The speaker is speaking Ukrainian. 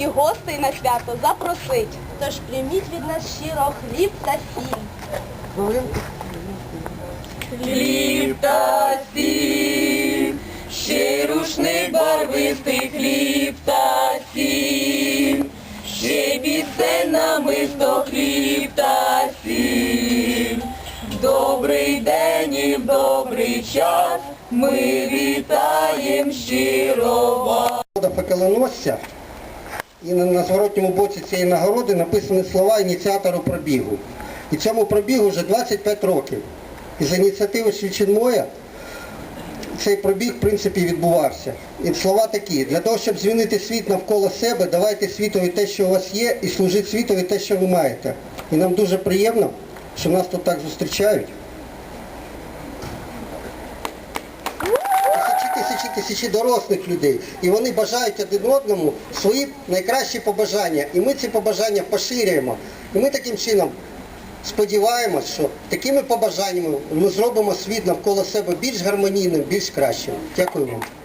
і гостей на свято запросить. Тож прийміть від нас щиро хліб та сіль. Хліб та сіль, ще рушник барвистий хліб та сіль, ще пісень намисто хліб та сіль. Добрий день і в добрий час ми Нагорода І на, на зворотньому боці цієї нагороди написані слова ініціатору пробігу. І цьому пробігу вже 25 років. І за ініціативи Свіченмоя цей пробіг, в принципі, відбувався. І слова такі, для того, щоб змінити світ навколо себе, давайте світові те, що у вас є, і служіть світові те, що ви маєте. І нам дуже приємно, що нас тут так зустрічають. тисячі, тисячі, тисячі дорослих людей. І вони бажають один одному свої найкращі побажання. І ми ці побажання поширюємо. І ми таким чином сподіваємось, що такими побажаннями ми зробимо світ навколо себе більш гармонійним, більш кращим. Дякую вам.